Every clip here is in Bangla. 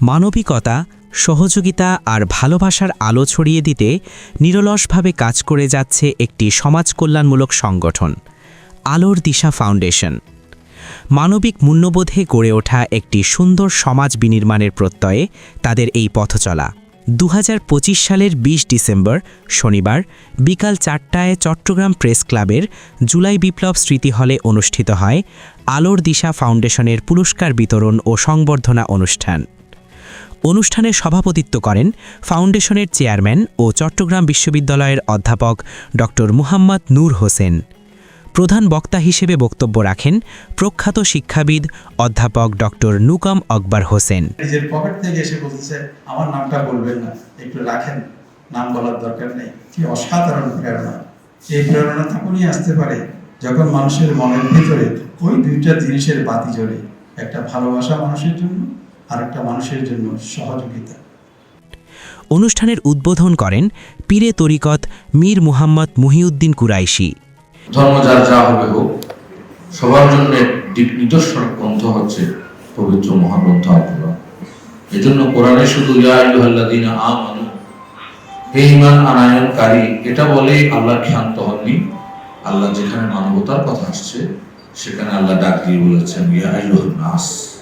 মানবিকতা, সহযোগিতা আর ভালোবাসার আলো ছড়িয়ে দিতে নিরলসভাবে কাজ করে যাচ্ছে একটি সমাজ কল্যাণমূলক সংগঠন, আলোর দিশা ফাউন্ডেশন। মানবিক মূল্যবোধে গড়ে ওঠা একটি সুন্দর সমাজ বিনির্মাণের প্রত্যয়ে তাদের এই পথচলা দু হাজার পঁচিশ সালের ২০ ডিসেম্বর, শনিবার, বিকাল চারটায় চট্টগ্রাম প্রেস ক্লাবের জুলাই বিপ্লব স্মৃতি হলে অনুষ্ঠিত হয় আলোর দিশা ফাউন্ডেশনের পুরস্কার বিতরণ ও সংবর্ধনা অনুষ্ঠান। অনুষ্ঠানে সভাপতিত্ব করেন ফাউন্ডেশনের চেয়ারম্যান ও চট্টগ্রাম বিশ্ববিদ্যালয়ের অধ্যাপক ড. মুহাম্মদ নূর হোসেন। প্রধান বক্তা হিসেবে বক্তব্য রাখেন প্রখ্যাত শিক্ষাবিদ অধ্যাপক ড. নুকাম আকবর হোসেন। নিজের পকেট থেকে এসে বলতেছে আমার নামটা বলবেন না, একটু রাখেন, নাম বলার দরকার নেই। কি অসাধারণ প্রেরণা। এই প্রেরণা তখনই আসতে পারে, যখন মানুষের মনের ভিতরে ওই দুইটা জিনিসের বাতি জ্বলে, একটা ভালোবাসা মানুষের জন্য আর একটা মানুষের জন্য সহযোগিতা। অনুষ্ঠানের উদ্বোধন করেন পীরে তরিকত মীর মুহাম্মদ মুহিউদ্দিন কুরাইশি। ধর্ম যার যা হবে হোক সবার জন্য দিক নিদর্শন গ্রন্থ হচ্ছে পবিত্র মহাগ্রন্থ আল এজন্য কোরআনে শুধু ইয়া আমানু হে ঈমান আনায়নকারী এটা বলেই আল্লাহ ক্ষান্ত হননি। আল্লাহ যেখানে মানবতার কথা আসছে সেখানে আল্লাহ ডাক দিয়ে বলেছেন ইয়া নাস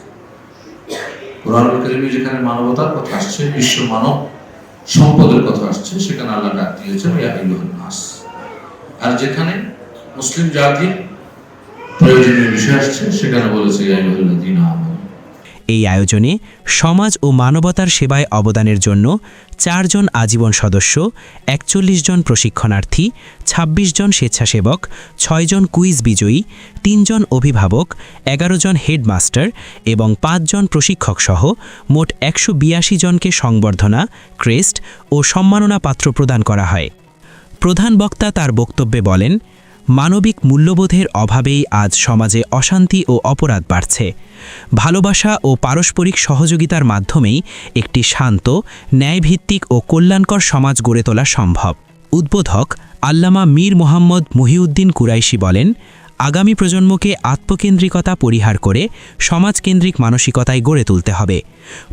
কোরআন করিমে যেখানে মানবতার কথা আসছে, বিশ্ব মানব সম্পদের কথা আসছে, সেখানে আল্লাহ ডাক দিয়েছেন নাস। আর যেখানে মুসলিম জাতির প্রয়োজনীয় বিষয় আসছে, সেখানে বলেছে, ইয়া দিন আমানু এই আয়োজনে সমাজ ও মানবতার সেবায় অবদানের জন্য চারজন আজীবন সদস্য, একচল্লিশ জন প্রশিক্ষণার্থী ২৬ জন স্বেচ্ছাসেবক ছয়জন কুইজ বিজয়ী তিনজন অভিভাবক, এগারো জন হেডমাস্টার এবং পাঁচজন প্রশিক্ষক সহ মোট একশো বিয়াশি জনকে সংবর্ধনা, ক্রেস্ট ও সম্মাননা পাত্র প্রদান করা হয়। প্রধান বক্তা তার বক্তব্যে বলেন মানবিক মূল্যবোধের অভাবেই আজ সমাজে অশান্তি ও অপরাধ বাড়ছে। ভালোবাসা ও পারস্পরিক সহযোগিতার মাধ্যমেই একটি শান্ত, ন্যায়ভিত্তিক ও কল্যাণকর সমাজ গড়ে তোলা সম্ভব। উদ্বোধক আল্লামা মীর মোহাম্মদ মহিউদ্দিন কুরাইশি বলেন, আগামী প্রজন্মকে আত্মকেন্দ্রিকতা পরিহার করে সমাজকেন্দ্রিক মানসিকতায় গড়ে তুলতে হবে।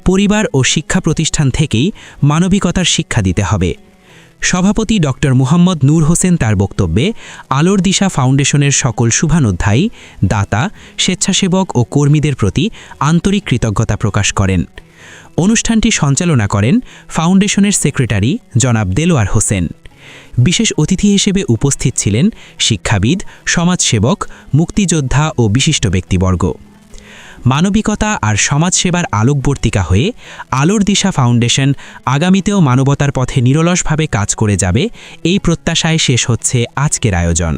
পরিবার ও শিক্ষা প্রতিষ্ঠান থেকেই মানবিকতার শিক্ষা দিতে হবে। সভাপতি ডক্টর মুহাম্মদ নূর হোসেন তার বক্তব্যে আলোর দিশা ফাউন্ডেশনের সকল শুভানুধ্যায়ী, দাতা, স্বেচ্ছাসেবক ও কর্মীদের প্রতি আন্তরিক কৃতজ্ঞতা প্রকাশ করেন। অনুষ্ঠানটি সঞ্চালনা করেন ফাউন্ডেশনের সেক্রেটারি জনাব দেলোয়ার হোসেন। বিশেষ অতিথি হিসেবে উপস্থিত ছিলেন শিক্ষাবিদ, সমাজসেবক, মুক্তিযোদ্ধা ও বিশিষ্ট ব্যক্তিবর্গ। মানবিকতা আর সমাজসেবার আলোকবর্তিকা হয়ে আলোর দিশা ফাউন্ডেশন আগামীতেও মানবতার পথে নিরলসভাবে কাজ করে যাবে, এই প্রত্যাশায় শেষ হচ্ছে আজকের আয়োজন।